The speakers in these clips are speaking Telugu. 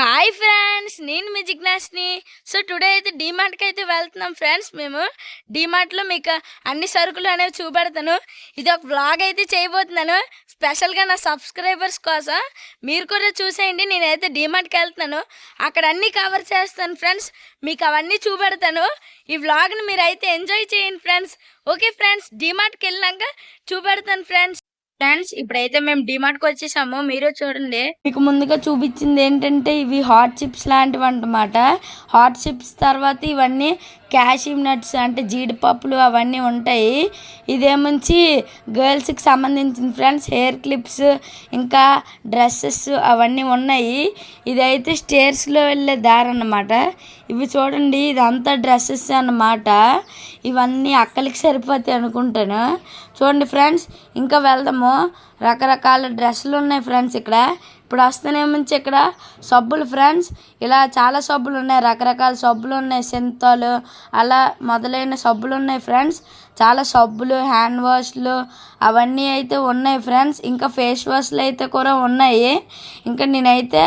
హాయ్ ఫ్రెండ్స్ నేను మీ జిజ్ఞాస్ని. సో టుడే అయితే డీమార్ట్కి అయితే వెళ్తున్నాం ఫ్రెండ్స్ మేము. డీమార్ట్లో మీకు అన్ని సరుకులు అనేవి చూపెడతాను. ఇది ఒక వ్లాగ్ అయితే చేయబోతున్నాను. స్పెషల్గా నా సబ్స్క్రైబర్స్ కోసం మీరు కూడా చూసేయండి. నేనైతే డీమార్ట్కి వెళ్తున్నాను. అక్కడ అన్నీ కవర్ చేస్తాను ఫ్రెండ్స్ మీకు అవన్నీ చూపెడతాను. ఈ వ్లాగ్ని మీరు అయితే ఎంజాయ్ చేయండి ఫ్రెండ్స్ ఓకే ఫ్రెండ్స్ డీమార్ట్కి వెళ్ళినాక చూపెడతాను ఫ్రెండ్స్ ఫ్రెండ్స్ ఇప్పుడైతే మేము డిమార్ట్కి వచ్చేసాము. మీరు చూడండి. మీకు ముందుగా చూపించింది ఏంటంటే ఇవి హాట్ చిప్స్ లాంటివి అనమాట హాట్ చిప్స్ తర్వాత ఇవన్నీ క్యాషివ్ నట్స్ అంటే జీడిపప్పులు అవన్నీ ఉంటాయి. ఇదేముంచి గర్ల్స్కి సంబంధించిన ఫ్రెండ్స్ హెయిర్ క్లిప్స్ ఇంకా డ్రెస్సెస్ అవన్నీ ఉన్నాయి. ఇదైతే స్టేర్స్లో వెళ్ళే దారి అన్నమాట. ఇవి చూడండి ఇదంతా డ్రెస్సెస్ అన్నమాట. ఇవన్నీ అక్కలకి సరిపోతాయి అనుకుంటాను. చూడండి ఫ్రెండ్స్ ఇంకా వెళ్దాము. రకరకాల డ్రెస్సులు ఉన్నాయి ఫ్రెండ్స్ ఇక్కడ. ఇప్పుడు వస్తేనేమించి ఇక్కడ సబ్బులు ఫ్రెండ్స్ ఇలా చాలా సబ్బులు ఉన్నాయి రకరకాల సబ్బులు ఉన్నాయి సింతాలు అలా మొదలైన సబ్బులు ఉన్నాయి ఫ్రెండ్స్ చాలా సబ్బులు హ్యాండ్ వాష్లు అవన్నీ అయితే ఉన్నాయి ఫ్రెండ్స్ ఇంకా ఫేస్ వాష్లు అయితే కూడా ఉన్నాయి. ఇంకా నేనైతే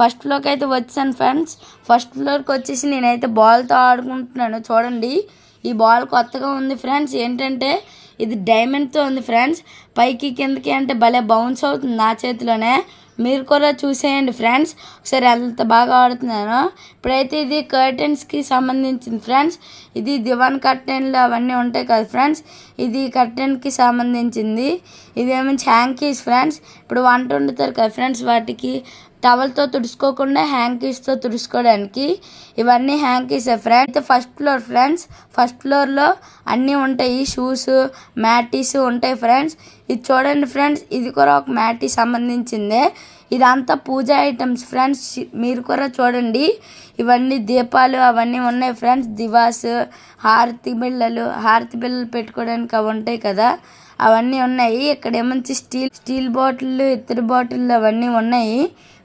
ఫస్ట్ ఫ్లోర్కి అయితే వచ్చాను ఫ్రెండ్స్ ఫస్ట్ ఫ్లోర్కి వచ్చేసి నేనైతే బాల్తో ఆడుకుంటున్నాను చూడండి. ఈ బాల్ కొత్తగా ఉంది ఫ్రెండ్స్ ఏంటంటే ఇది డైమండ్తో ఉంది ఫ్రెండ్స్ పైకి కిందకి అంటే భలే బౌన్స్ అవుతుంది నా చేతిలోనే. మీరు కూడా చూసేయండి ఫ్రెండ్స్. ఒకసారి ఎంత బాగా ఆడుతున్నారో. ఇప్పుడైతే ఇది కర్టెన్స్కి సంబంధించింది ఫ్రెండ్స్. ఇది దివాన్ కర్టెన్లు అవన్నీ ఉంటాయి కదా ఫ్రెండ్స్. ఇది కర్టెన్కి సంబంధించింది. ఇదేమో హ్యాంకీస్ ఫ్రెండ్స్. ఇప్పుడు వంట వండుతారు కదా ఫ్రెండ్స్ వాటికి. టవల్తో తుడుచుకోకుండా హ్యాంకీస్తో తుడుచుకోవడానికి ఇవన్నీ హ్యాంకీస్ ఫ్రెండ్స్ అయితే ఫస్ట్ ఫ్లోర్ ఫ్రెండ్స్ ఫస్ట్ ఫ్లోర్లో అన్నీ ఉంటాయి. షూస్ మ్యాటీస్ ఉంటాయి ఫ్రెండ్స్. ఇది చూడండి ఫ్రెండ్స్ ఇది కూడా ఒక మ్యాటీ సంబంధించిందే. ఇదంతా పూజ ఐటమ్స్ ఫ్రెండ్స్. మీరు కూడా చూడండి. ఇవన్నీ దీపాలు అవన్నీ ఉన్నాయి ఫ్రెండ్స్. దివాస్ హారతి బిళ్ళలు హారతి బిళ్ళలు పెట్టుకోవడానికి అవి ఉంటాయి కదా. అవన్నీ ఉన్నాయి. ఇక్కడ ఏమంచి స్టీల్ స్టీల్ బాటిల్ ఇత్తడి బాటిల్ అవన్నీ ఉన్నాయి.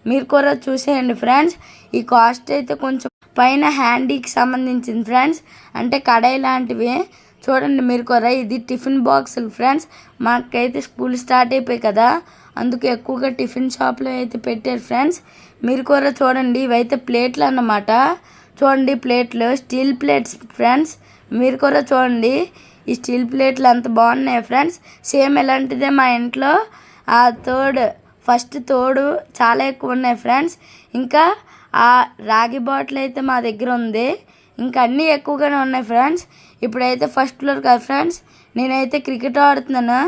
మీరు కూడా చూసేయండి ఫ్రెండ్స్. ఈ కాస్ట్ అయితే కొంచెం పైన హ్యాండీకి సంబంధించింది ఫ్రెండ్స్. అంటే కడాయి లాంటివి. చూడండి మీరు కూడా ఇది టిఫిన్ బాక్సులు ఫ్రెండ్స్. మాకైతే స్కూల్ స్టార్ట్ అయిపోయి కదా అందుకు ఎక్కువగా టిఫిన్ షాప్లో అయితే పెట్టారు ఫ్రెండ్స్. మీరు కూడా చూడండి ఇవైతే ప్లేట్లు అన్నమాట. చూడండి ప్లేట్లు స్టీల్ ప్లేట్స్ ఫ్రెండ్స్. మీరు కూడా చూడండి ఈ స్టీల్ ప్లేట్లు అంత బాగున్నాయి ఫ్రెండ్స్. సేమ్ ఇలాంటిదే మా ఇంట్లో. ఆ తోడు ఫస్ట్ తోడు చాలా ఎక్కువ ఉన్నాయి ఫ్రెండ్స్. ఇంకా ఆ రాగి బాటిల్ అయితే మా దగ్గర ఉంది. ఇంకా అన్నీ ఎక్కువగానే ఉన్నాయి ఫ్రెండ్స్. ఇప్పుడైతే ఫస్ట్ ఫ్లోర్ కదా ఫ్రెండ్స్ నేనైతే క్రికెట్ ఆడుతున్నాను.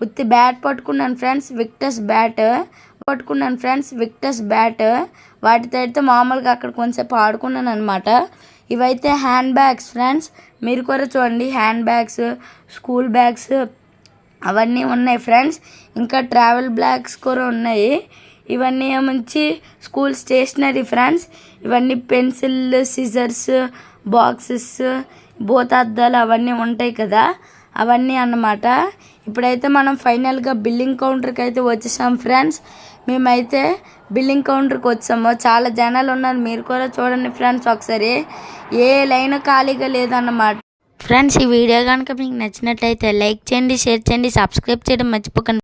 ఉత్తి బ్యాట్ పట్టుకున్నాను ఫ్రెండ్స్ విక్టర్స్ బ్యాట్ పట్టుకున్నాను ఫ్రెండ్స్ విక్టర్స్ బ్యాట్ వాటితో అయితే మామూలుగా అక్కడ కొంచెంసేపు ఆడుకున్నాను అనమాట ఇవైతే హ్యాండ్ బ్యాగ్స్ ఫ్రెండ్స్ మీరు కూడా చూడండి హ్యాండ్ బ్యాగ్స్ స్కూల్ బ్యాగ్స్ అవన్నీ ఉన్నాయి ఫ్రెండ్స్ ఇంకా ట్రావెల్ బ్యాగ్స్ కూడా ఉన్నాయి. ఇవన్నీ మంచి స్కూల్ స్టేషనరీ ఫ్రెండ్స్ ఇవన్నీ పెన్సిల్ సిజర్స్ బాక్సెస్ భూతార్థాలు అవన్నీ ఉంటాయి కదా అవన్నీ అన్నమాట. ఇప్పుడైతే మనం ఫైనల్గా బిల్లింగ్ కౌంటర్కి అయితే వచ్చేసాం ఫ్రెండ్స్ మేమైతే బిల్లింగ్ కౌంటర్కి వచ్చాము. చాలా జనాలు ఉన్నారు. మీరు కూడా చూడండి ఫ్రెండ్స్ ఒకసారి. ఏ లైన్ ఖాళీగా లేదన్నమాట. ఫ్రెండ్స్ ఈ వీడియో కనుక మీకు నచ్చినట్లయితే లైక్ చేయండి షేర్ చేయండి సబ్స్క్రైబ్ చేయడం మర్చిపోకండి.